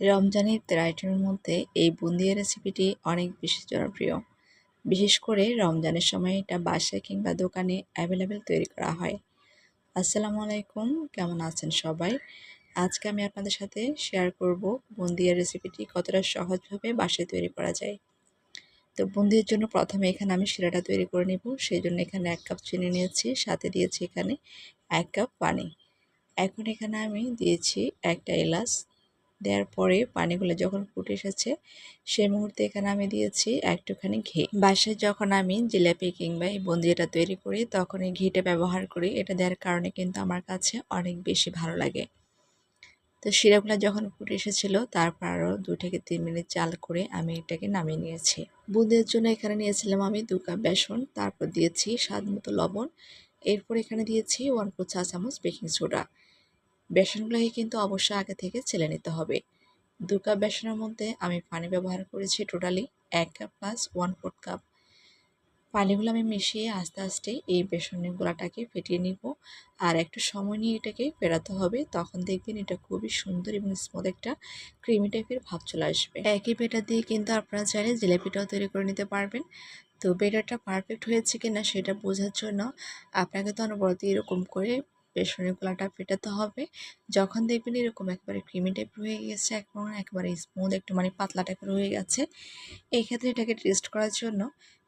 রমজান ইফতার মধ্যে এই বুন্দিয়া রেসিপিটি অনেক বেশি জনপ্রিয়। বিশেষ করে রমজানের সময় এটা বাসায় কিংবা দোকানে অ্যাভেলেবেল তৈরি করা হয়। আসসালামু আলাইকুম, কেমন আছেন সবাই? আজকে আমি আপনাদের সাথে শেয়ার করব বুন্দিয়ার রেসিপিটি কতটা সহজভাবে বাসায় তৈরি করা যায়। তো বুন্দির জন্য প্রথমে এখানে আমি শিরাটা তৈরি করে নেব। সেই জন্য এখানে এক কাপ চিনি নিয়েছি, সাথে দিয়েছি এখানে এক কাপ পানি। এখন এখানে আমি দিয়েছি একটা এলাচ দেওয়ার পরে পানিগুলো যখন ফুটে এসেছে সেই মুহূর্তে এখানে আমি দিয়েছি একটুখানি ঘি। বাসায় যখন আমি জিলাপি কিংবা এই বন্দিটা তৈরি করি, তখন এই ঘিটা ব্যবহার করি। এটা দেওয়ার কারণে কিন্তু আমার কাছে অনেক বেশি ভালো লাগে। তো শিরাগুলো যখন ফুটে এসেছিল, তারপর আরও দু থেকে তিন মিনিট চাল করে আমি এটাকে নামিয়ে নিয়েছি। বুঁদের জন্য এখানে নিয়েছিলাম আমি দু কাপ বেসন, তারপর দিয়েছি স্বাদ মতো লবণ। এরপর এখানে দিয়েছি ওয়ান ফোর চা চামচ বেকিং সোডা। বেসনগুলোকে কিন্তু অবশ্যই আগে থেকে ছেলে নিতে হবে। দু কাপ বেসনের মধ্যে আমি পানি ব্যবহার করেছি টোটালি এক cup plus one fourth cup পানিগুলো আমি মিশিয়ে আস্তে আস্তে এই বেসনের গোলাটাকে ফেটিয়ে নিব। আর একটু সময় নিয়ে এটাকে ফেরাতে হবে, তখন দেখবেন এটা খুবই সুন্দর এবং স্মুথ একটা ক্রিমি টাইপের ভাব চলে আসবে। একই বেটার দিয়ে কিন্তু আপনারা চাইলে জিলেপিটাও তৈরি করে নিতে পারবেন। তো বেটারটা পারফেক্ট হয়েছে কিনা সেটা বোঝার জন্য আপনাকে তো অনবরত এরকম করে বেসনের গোলাটা ফেটাতে হবে। যখন দেখবেন এরকম একবারে ক্রিমি টাইপ হয়ে গেছে এখন একবারে স্মুথ একটু মানে পাতলা টাইপের হয়ে গেছে এই ক্ষেত্রে এটাকে টেস্ট করার জন্য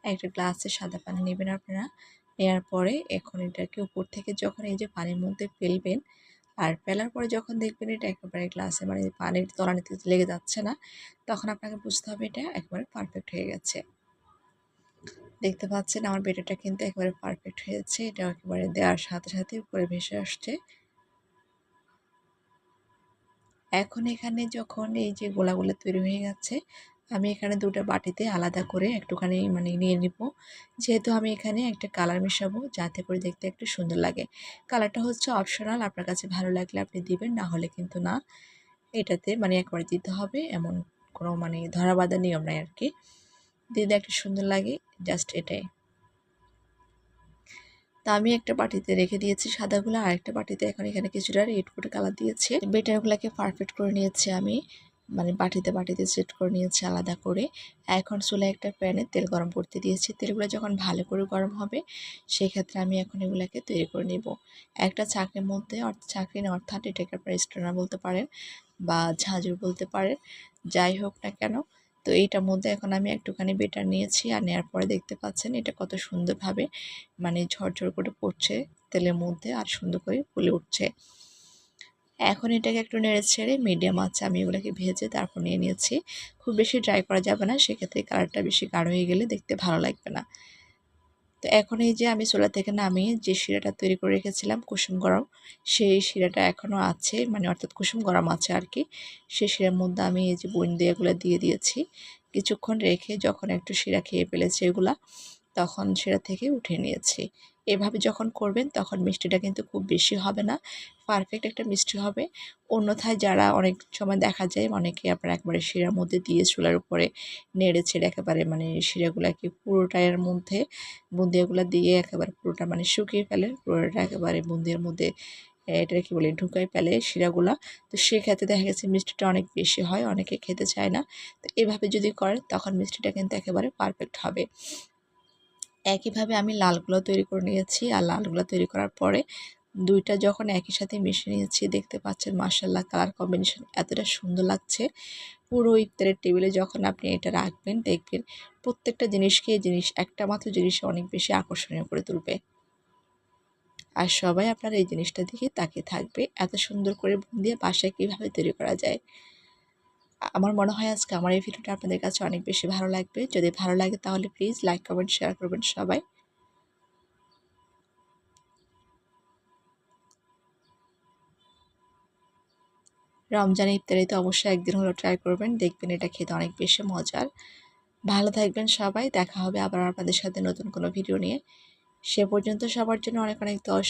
একটা গ্লাসে সাদা পানি নেবেন আপনারা। নেওয়ার পরে এখন এটাকে উপর থেকে যখন এই যে পানির মধ্যে ফেলবেন, আর ফেলার পরে যখন দেখবেন এটা একেবারে গ্লাসে মানে পানির তলানিতে লেগে যাচ্ছে না, তখন আপনাকে বুঝতে হবে এটা একবারে পারফেক্ট হয়ে গেছে। দেখতে পাচ্ছেন আমার বেটাটা কিন্তু একেবারে পারফেক্ট হয়েছে। এটা একেবারে দেওয়ার সাথে সাথে উপরে ভেসে আসছে। এখন এখানে যখন এই যে গোলাগুলো তৈরি হয়ে গেছে, আমি এখানে দুটো বাটিতে আলাদা করে একটুখানি মানে নিয়ে নিব। যেহেতু আমি এখানে একটা কালার মেশাবো, যাতে করে দেখতে একটু সুন্দর লাগে। কালারটা হচ্ছে অপশনাল আপনার কাছে ভালো লাগলে আপনি দিবেন, না হলে কিন্তু না। এটাতে মানে একবারে দিতে হবে, এমন কোনো মানে ধরাবাধা নিয়ম নাই আর কি। দিলে একটু সুন্দর লাগে জাস্ট এটাই। তা আমি একটা বাটিতে রেখে দিয়েছি সাদাগুলো, আর একটা বাটিতে এখন এখানে কিছুটা রেড করে কালার দিয়েছে। বেটারগুলোকে পারফেক্ট করে নিয়েছি আমি মানে বাটিতে বাটিতে সেট করে নিয়েছি আলাদা করে। এখন চুলে একটা প্যানে তেল গরম করতে দিয়েছি। তেলগুলো যখন ভালো করে গরম হবে সেই ক্ষেত্রে আমি এখন এগুলোকে তৈরি করে নিব। একটা চাকরির মধ্যে চাকরি না, অর্থাৎ এটাকে আপনার স্টোনার বলতে পারেন বা ঝাঁঝুর বলতে পারেন, যাই হোক না কেন তো এইটার মধ্যে এখন আমি একটুখানি বেটার নিয়েছি। আর নেওয়ার পরে দেখতে পাচ্ছেন এটা কত সুন্দরভাবে মানে ঝরঝর করে পড়ছে তেলের মধ্যে আর সুন্দর করে ফুলে উঠছে। এখন এটাকে একটু নেড়ে ছেড়ে মিডিয়াম আছে আমি ওগুলোকে ভেজে তারপর নিয়ে নিয়েছি। খুব বেশি ড্রাই করা যাবে না, সেক্ষেত্রে কালারটা বেশি গাঢ় হয়ে গেলে দেখতে ভালো লাগবে না। তো এখন এই যে আমি চোলা থেকে নামিয়ে যে শিরাটা তৈরি করে রেখেছিলাম, কুসুম গরম, সেই শিরাটা এখনও আছে মানে অর্থাৎ কুসুম গরম আছে আর কি সেই শিরার মধ্যে আমি এই যে বন দিয়েগুলো দিয়ে দিয়েছি। কিছুক্ষণ রেখে যখন একটু শিরা খেয়ে ফেলেছে এগুলা তখন সেটা থেকে উঠে নিয়েছি। এভাবে যখন করবেন তখন মিষ্টিটা কিন্তু খুব বেশি হবে না। পারফেক্ট একটা মিষ্টি হবে। অন্যথায় যারা অনেক সময় দেখা যায় অনেকে আপনার একবারে শিরার মধ্যে দিয়ে চুলার উপরে নেড়ে ছেড়ে একেবারে মানে শিরাগুলাকে পুরোটার মধ্যে বুন্দিয়াগুলো দিয়ে একেবারে পুরোটা মানে শুকিয়ে ফেলেন পুরোটা একেবারে বুন্দিয়ার মধ্যে এটা কি বলে, ঢুকাই ফেলে শিরাগুলা। তো সেক্ষেত্রে দেখা গেছে মিষ্টিটা অনেক বেশি হয়, অনেকে খেতে চায় না। তো এভাবে যদি করেন তখন মিষ্টিটা কিন্তু একেবারে পারফেক্ট হবে। একইভাবে আমি লালগুলো তৈরি করে নিয়েছি। আর লালগুলো তৈরি করার পরে দুইটা যখন একই সাথে মিশিয়ে নিয়েছি, দেখতে পাচ্ছেন মার্শাল্লাহ কালার কম্বিনেশন এতটা সুন্দর লাগছে। পুরো ইফতারের টেবিলে যখন আপনি এটা রাখবেন, দেখবেন প্রত্যেকটা জিনিসকে জিনিস, একটা মাত্র জিনিস অনেক বেশি আকর্ষণীয় করে তুলবে। আর সবাই আপনার এই জিনিসটা দিকে তাকিয়ে থাকবে, এত সুন্দর করে দিয়ে বাসায় কীভাবে তৈরি করা যায়। আমার মনে হয় আজকে আমার এই ভিডিওটা আপনাদের কাছে অনেক বেশি ভালো লাগবে। যদি ভালো লাগে তাহলে প্লিজ লাইক কমেন্ট শেয়ার করবেন সবাই। রমজান ইফতারিতে অবশ্যই একদিন হলো ট্রাই করবেন, দেখবেন এটা খেতে অনেক বেশি মজার। ভালো থাকবেন সবাই, দেখা হবে আবার আপনাদের সাথে নতুন কোনো ভিডিও নিয়ে। সে পর্যন্ত সবার জন্য অনেক অনেক দোয়া